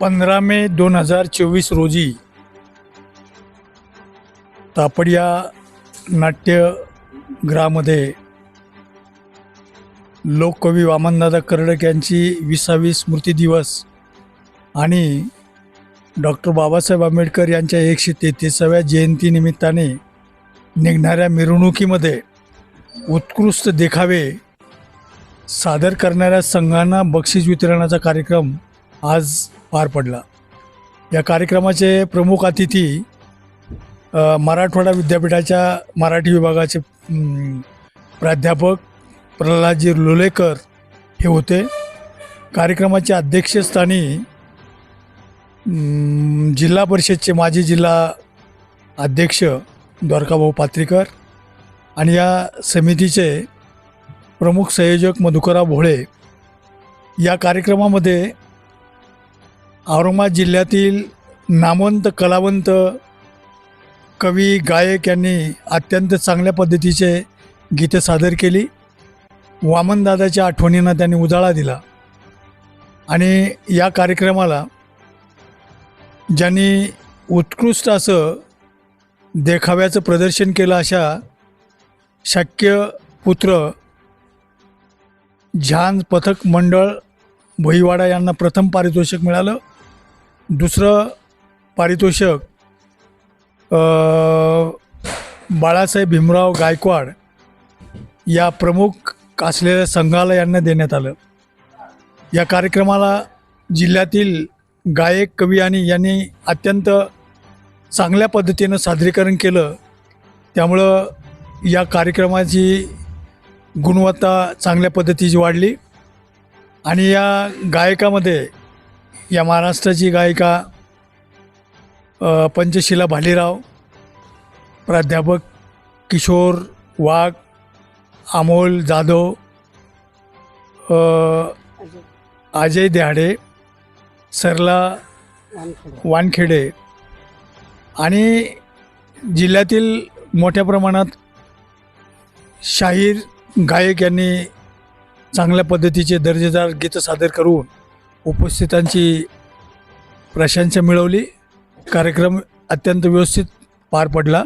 पंधरा मे दोन हजार चोवीस रोजी तापडिया नाट्यगृहामध्ये लोककवी वामनदादा कर्डक यांची विसावी स्मृती दिवस आणि डॉक्टर बाबासाहेब आंबेडकर यांच्या एकशे तेहतीसाव्या जयंतीनिमित्ताने निघणाऱ्या मिरवणुकीमध्ये उत्कृष्ट देखावे सादर करणाऱ्या संघांना बक्षीस वितरणाचा कार्यक्रम आज पार पडला. या कार्यक्रमाचे प्रमुख अतिथी मराठवाडा विद्यापीठाच्या मराठी विभागाचे प्राध्यापक प्रल्हादजी लोलेकर हे होते. कार्यक्रमाच्या अध्यक्षस्थानी जिल्हा परिषदचे माजी जिल्हा अध्यक्ष द्वारकाभाऊ पात्रीकर आणि या समितीचे प्रमुख संयोजक मधुकरा भोळे. या कार्यक्रमामध्ये औरंगाबाद जिल्ह्यातील नामवंत कलावंत कवी गायक यांनी अत्यंत चांगल्या पद्धतीचे गीते सादर केली. वामनदादाच्या आठवणींना त्यांनी उजाळा दिला. आणि या कार्यक्रमाला ज्यांनी उत्कृष्ट असं देखाव्याचं प्रदर्शन केलं अशा शक्य पुत्र झान पथक मंडळ भोईवाडा यांना प्रथम पारितोषिक मिळालं. दुसरं पारितोषक बाळासाहेब भीमराव गायकवाड या प्रमुख असलेल्या संघाला यांना देण्यात आलं. या कार्यक्रमाला जिल्ह्यातील गायक कवी आणि यांनी अत्यंत चांगल्या पद्धतीनं सादरीकरण केलं. त्यामुळं या कार्यक्रमाची गुणवत्ता चांगल्या पद्धतीची वाढली आणि या गायकामध्ये या महाराष्ट्राची गायिका पंचशिला भालेराव प्राध्यापक किशोर वाघ अमोल जाधव अजय देहाडे सरला वानखेडे आणि जिल्ह्यातील मोठ्या प्रमाणात शाहीर गायक यांनी चांगल्या पद्धतीचे दर्जेदार गीतं सादर करून उपस्थितांची प्रशंसा मिळवली. कार्यक्रम अत्यंत व्यवस्थित पार पडला.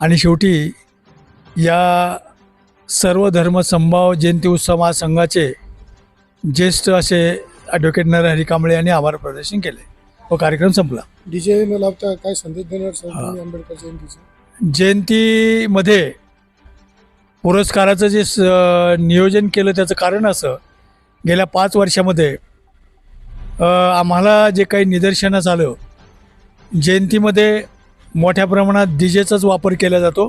आणि शेवटी या सर्व धर्म संभाव जयंती उत्सव महासंघाचे ज्येष्ठ असे ॲडव्होकेट नरहरी कांबळे यांनी आभार प्रदर्शन केले. व कार्यक्रम संपला. डीजे न लाभता काय संदेश देणार आंबेडकर जयंतीचे? जयंतीमध्ये पुरस्काराचं जे स नियोजन केलं त्याचं कारण असं गेल्या पाच वर्षामध्ये आम्हाला जे काही निदर्शनास आलं जयंतीमध्ये मोठ्या प्रमाणात डी जेचाच वापर केला जातो.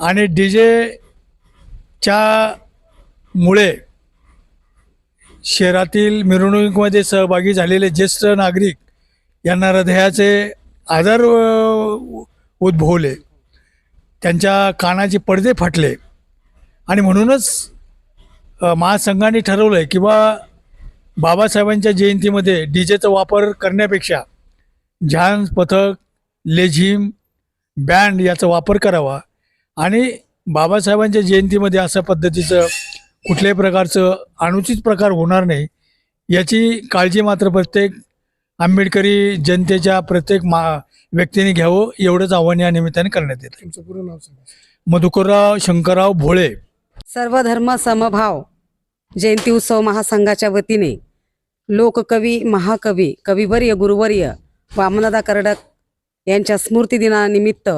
आणि डी जेच्या मुळे शहरातील मिरवणुकीमध्ये सहभागी झालेले ज्येष्ठ नागरिक यांना हृदयाचे आजार उद्भवले. त्यांच्या कानाचे पडदे फाटले. आणि म्हणूनच महासंघाने ठरवलं आहे किंवा बाबासाहेबांच्या जयंतीमध्ये डी जेचा वापर करण्यापेक्षा झांज पथक लेझिम बँड याचा वापर करावा. आणि बाबासाहेबांच्या जयंतीमध्ये अशा पद्धतीचं कुठल्याही प्रकारचं अनुचित प्रकार होणार नाही याची काळजी मात्र प्रत्येक आंबेडकरी जनतेच्या प्रत्येक मा व्यक्तीने घ्यावं एवढंच आव्हान या निमित्ताने करण्यात येतं तुमचं पूर्ण नाव सांगा. मधुकरराव शंकरराव भोळे. सर्व धर्म समभाव जयंती उत्सव महासंघाच्या वतीने लोककवी महाकवी कविवर्य गुरुवर्य वामनदा कर्डक यांच्या स्मृतिदिनानिमित्त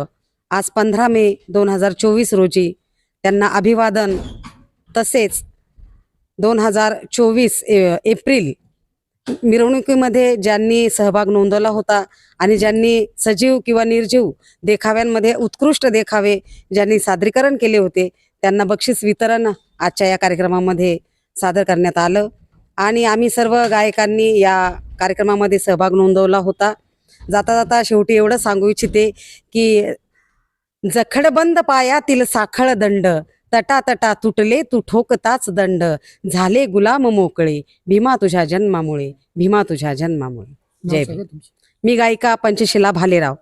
आज पंधरा मे दोन हजार चोवीस रोजी त्यांना अभिवादन. तसेच दोन हजार चोवीस एप्रिल मिरवणुकीमध्ये ज्यांनी सहभाग नोंदवला होता आणि ज्यांनी सजीव किंवा निर्जीव देखाव्यांमध्ये उत्कृष्ट देखावे ज्यांनी सादरीकरण केले होते त्यांना बक्षीस वितरण आजच्या या कार्यक्रमामध्ये सादर करण्यात आलं. आणि आम्ही सर्व गायकांनी या कार्यक्रमामध्ये सहभाग नोंदवला होता. जाता जाता शेवटी एवढं सांगू इच्छिते की जखडबंद पायातील साखळ दंड तटा तटा तुटले तू ठोकताच दंड झाले गुलाम मोकळे भीमा तुझ्या जन्मामुळे भीमा तुझ्या जन्मामुळे. जय मी गायिका पंचशिला भालेराव.